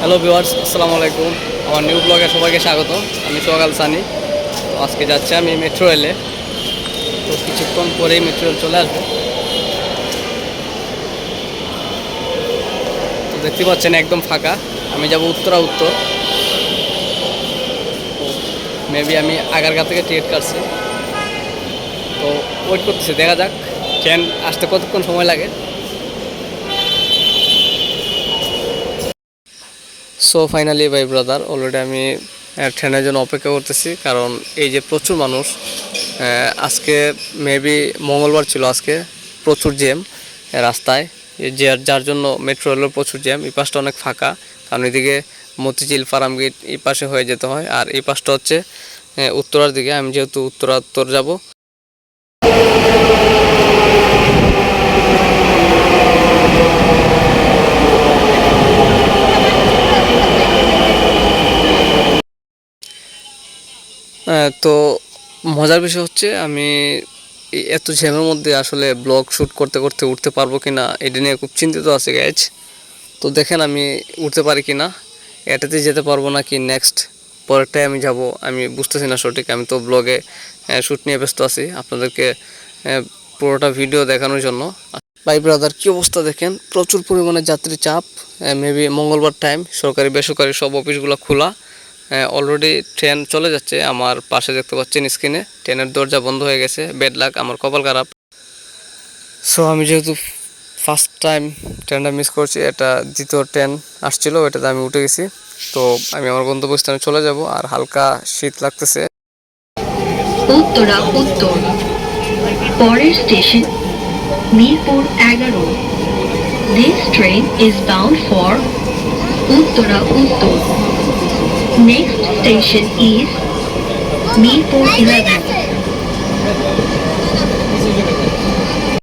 Hello viewers, আসসালামু আলাইকুম। আমার নিউ ব্লগে সবাইকে স্বাগত। আমি সোহাগাল সানি তো আজকে যাচ্ছি আমি মেট্রো রেলে তো কিছুক্ষণ পরেই মেট্রো রেল চলে আসবে। তো দেখতে পাচ্ছেন একদম ফাঁকা। আমি যাব উত্তরা উত্তর। মেবি আমি আগারগা থেকে টিকিট কাটছি। তো ওয়েট করতেছি, দেখা যাক। ট্রেন আসতে কতক্ষণ সময় লাগে? সো ফাইনালি ভাই ব্রাদার অলরেডি আমি ট্রেনের জন্য অপেক্ষা করতেছি। কারণ এই যে প্রচুর মানুষ আহ, আজকে মেবি মঙ্গলবার ছিল আজকে প্রচুর জ্যাম রাস্তায়। যে যার জন্য মেট্রো রেলের প্রচুর জ্যাম এই পাশটা অনেক ফাঁকা। কারণ এদিকে মতিঝিল ফার্ম গেট এই পাশে হয়ে যেতে হয়। আর এই পাশটা হচ্ছে উত্তরার দিকে। আমি যেহেতু উত্তরা উত্তর যাব। তো মজার বিষয় হচ্ছে আমি এত জ্যামের মধ্যে আসলে ব্লগ শ্যুট করতে করতে উঠতে পারব কি না এটা নিয়ে খুব চিন্তিত আছে গ্যাচ তো দেখেন আমি উঠতে পারি কি না এটাতে যেতে পারব না কি নেক্সট পরেরটায় আমি যাব, আমি বুঝতেছি না সঠিক, আমি তো ব্লগে শ্যুট নিয়ে ব্যস্ত আছি আপনাদেরকে পুরোটা ভিডিও দেখানোর জন্য। ভাই ব্রাদার কী অবস্থা দেখেন? প্রচুর পরিমাণে যাত্রী চাপ মেবি মঙ্গলবার টাইম সরকারি, বেসরকারি সব অফিসগুলো খোলা। অলরেডি ট্রেন চলে যাচ্ছে। আমার পাশে দেখতে পাচ্ছেন স্ক্রিনে ট্রেনের দরজা বন্ধ হয়ে গেছে। বেড লাক আমার কপাল খারাপ। সো আমি যেহেতু ফার্স্ট টাইম ট্রেনটা মিস করছি, এটা দ্বিতীয় ট্রেন আসছিল এটাতে আমি উঠে গেছি। তো, আমি আমার গন্তব্যস্থানে চলে যাব, আর হালকা শীত লাগতেছে। উত্তরা, উত্তর। পরের স্টেশন, মিরপুর এগারো। This train is bound for Uttara, উত্তর। Next station is Mirpur eleven